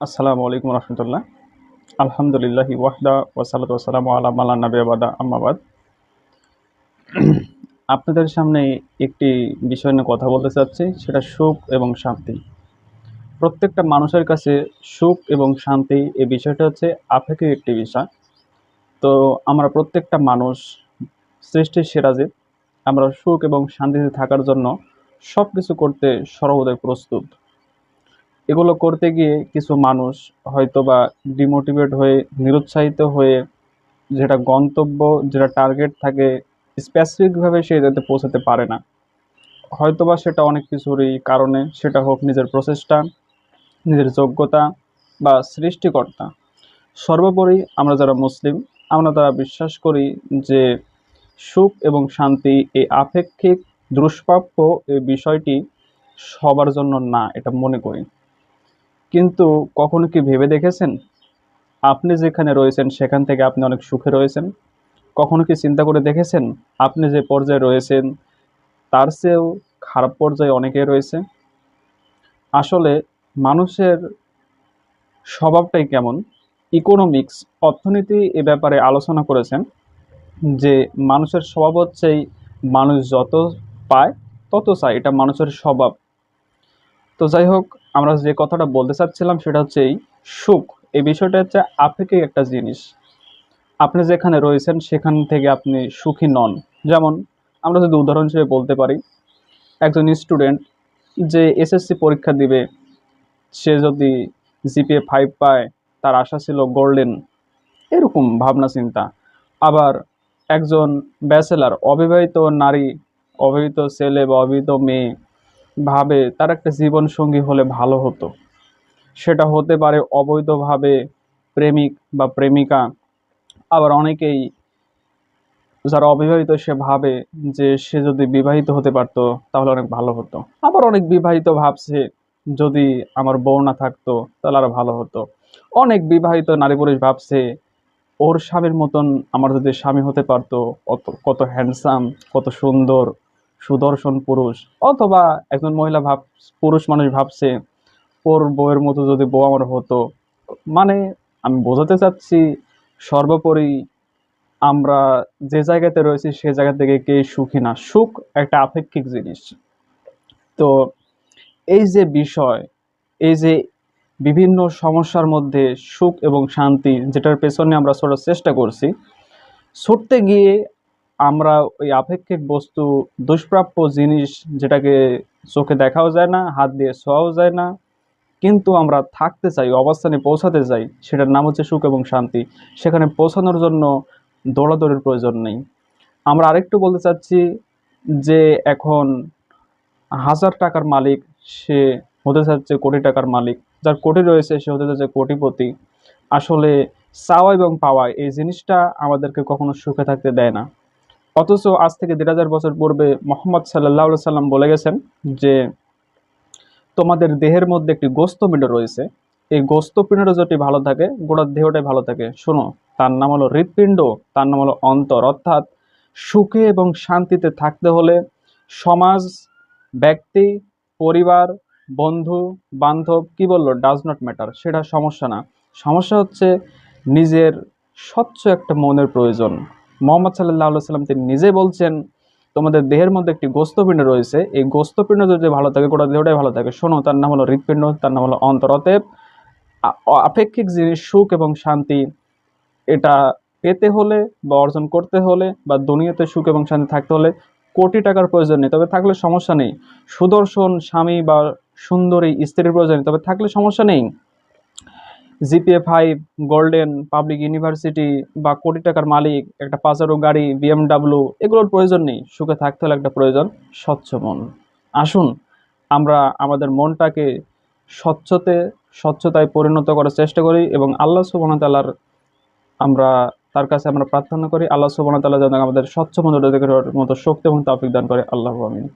আসসালামু আলাইকুম রহমতুল্লাহ। আলহামদুলিল্লাহ ওয়াহদা ওসালাত ওসালাম আলা মালা নবী আবাদা আম্মাবাদ আপনাদের সামনে একটি বিষয় নিয়ে কথা বলতে চাচ্ছি, সেটা সুখ এবং শান্তি। প্রত্যেকটা মানুষের কাছে সুখ এবং শান্তি এই বিষয়টা হচ্ছে আপেক্ষিক একটি বিষয়। তো আমরা প্রত্যেকটা মানুষ সৃষ্টির সেরাজে আমরা সুখ এবং শান্তিতে থাকার জন্য সব কিছু করতে সর্বদাই প্রস্তুত। এগুলো করতে গিয়ে কিছু মানুষ হয়তো বা ডিমোটিভেট হয়ে, নিরুৎসাহিত হয়ে যেটা গন্তব্য, যেটা টার্গেট থাকে স্পেসিফিকভাবে সে যাতে পৌঁছাতে পারে না। হয়তোবা সেটা অনেক কিছুরই কারণে সেটা হোক নিজের প্রচেষ্টা, নিজের যোগ্যতা বা সৃষ্টিকর্তা। সর্বোপরি আমরা যারা মুসলিম, আমরা তারা বিশ্বাস করি যে সুখ এবং শান্তি এই আপেক্ষিক, দুষ্প্রাপ্য এই বিষয়টি সবার জন্য না, এটা মনে করি। কিন্তু কখনো কি ভেবে দেখেছেন? আপনি যেখানে রয়েছেন, সেখান থেকে আপনি অনেক সুখে রয়েছেন। কখনো কি চিন্তা করে দেখেছেন? আপনি যে পর্যায়ে রয়েছেন, তার চেয়েও খারাপ পর্যায়ে অনেকে রয়েছে। আসলে মানুষের স্বভাবটাই কেমন? ইকোনমিক্স অর্থনীতি এ ব্যাপারে আলোচনা করেছেন যে মানুষের স্বভাব হচ্ছেই মানুষ যত পায়, তত চায়। এটা মানুষের স্বভাব। তো যাই হোক, আমরা যে কথাটা বলতে চাচ্ছিলাম সেটা হচ্ছে এই, সুখ। এই বিষয়টা হচ্ছে আপেক্ষিক একটা জিনিস। আপনি যেখানে রয়েছেন, সেখান থেকে আপনি সুখী নন। যেমন, আমরা যদি উদাহরণ হিসেবে বলতে পারি, একজন স্টুডেন্ট যে এসএসসি পরীক্ষা দিবে, সে যদি জিপিএ ফাইভ পায়, তার আশা ছিল গোল্ডেন এরকম ভাবনা চিন্তা। আবার একজন ব্যাচেলার অবিবাহিত নারী, অবিবাহিত ছেলে বা অবিবাহিত মেয়ে ভাবে তার একটা জীবন সঙ্গী হলে ভালো হতো। সেটা হতে পারে অবৈধভাবে প্রেমিক বা প্রেমিকা। আবার অনেকেই যারা অবিবাহিত, সে ভাবে যে সে যদি বিবাহিত হতে পারতো, তাহলে অনেক ভালো হতো। আবার অনেক বিবাহিত ভাবছে, যদি আমার বউ না থাকতো, তাহলে আরও ভালো হতো। অনেক বিবাহিত নারী পুরুষ ভাবছে, ওর স্বামীর মতন আমার যদি স্বামী হতে পারতো কত হ্যান্ডসাম কত সুন্দর সুদর্শন পুরুষ অথবা একজন মহিলা ভাব, পুরুষ মানুষ ভাবছে, ওর বউয়ের মতো যদি বউ আমার হতো। মানে আমি বোঝাতে চাচ্ছি, সর্বোপরি আমরা যে জায়গাতে রয়েছি সে জায়গা থেকে কে সুখী না। সুখ একটা আপেক্ষিক জিনিস। তো এই যে বিষয়, এই যে বিভিন্ন সমস্যার মধ্যে সুখ এবং শান্তি, যেটার পেছনে আমরা ছোটার চেষ্টা করছি, ছুটতে গিয়ে আমরা ওই আপেক্ষিক বস্তু দুষ্প্রাপ্য জিনিস যেটাকে চোখে দেখাও যায় না, হাত দিয়ে ছোঁয়াও যায় না। কিন্তু আমরা থাকতে চাই, অবস্থানে পৌঁছাতে চাই, সেটার নাম হচ্ছে সুখ এবং শান্তি। সেখানে পৌঁছানোর জন্য দৌড়াদৌড়ির প্রয়োজন নেই। আমরা আরেকটু বলতে চাচ্ছি যে এখন হাজার টাকার মালিক সে হতে চাচ্ছে কোটি টাকার মালিক। যার কোটি রয়েছে সে হতে যাচ্ছে কোটিপতি। আসলে চাওয়া এবং পাওয়া এই জিনিসটা আমাদেরকে কখনো সুখে থাকতে দেয় না। অথচ আজ থেকে দেড় হাজার বছর পূর্বে মোহাম্মদ সাল্লাহ সাল্লাম বলে গেছেন যে, তোমাদের দেহের মধ্যে একটি গোস্ত গোস্তপিণ্ড রয়েছে। এই গোস্তপিণ্ড যদি ভালো থাকে, গোটা দেহটাই ভালো থাকে। শোনো, তার নাম হলো হৃৎপিণ্ড, তার নাম হলো অন্তর। অর্থাৎ সুখে এবং শান্তিতে থাকতে হলে সমাজ, ব্যক্তি, পরিবার, বন্ধু, বান্ধব, কি বলল ডাজ নট ম্যাটার সেটা সমস্যা না। সমস্যা হচ্ছে নিজের স্বচ্ছ একটা মনের প্রয়োজন। মোহাম্মদ সাল্লাহ সাল্লাম তিনি নিজে বলছেন, তোমাদের দেহের মধ্যে একটি গোস্তপিণ্ড রয়েছে। এই গোস্তপিণ্ড যদি ভালো থাকে, গোটা দেহটাই ভালো থাকে। শোনো, তার নাম হলো হৃৎপিণ্ড, তার নাম হলো অন্তর। অতএব আ- আপেক্ষিক জিনিস সুখ এবং শান্তি, এটা পেতে হলে বা অর্জন করতে হলে বা দুনিয়াতে সুখ এবং শান্তি থাকতে হলে কোটি টাকার প্রয়োজন নেই। তবে থাকলে সমস্যা নেই। সুদর্শন স্বামী বা সুন্দরী স্ত্রীর প্রয়োজন নেই। তবে থাকলে সমস্যা নেই। GPA five, golden, public university বা কোটি টাকার মালিক, একটা পাজারো গাড়ি, বিএমডাব্লিউ, এগুলোর প্রয়োজন নেই। সুখে থাকতে হলে একটা প্রয়োজন, স্বচ্ছ মন। আসুন, আমরা আমাদের মনটাকে স্বচ্ছতে, স্বচ্ছতায় পরিণত করার চেষ্টা করি এবং আল্লাহ সুবহানাহু আমরা, তার কাছে আমরা প্রার্থনা করি, আল্লাহ সুবহানাহু যেন আমাদের স্বচ্ছ মন মতো শক্তি এবং তাফিক দান করে। আল্লাহ আমিন।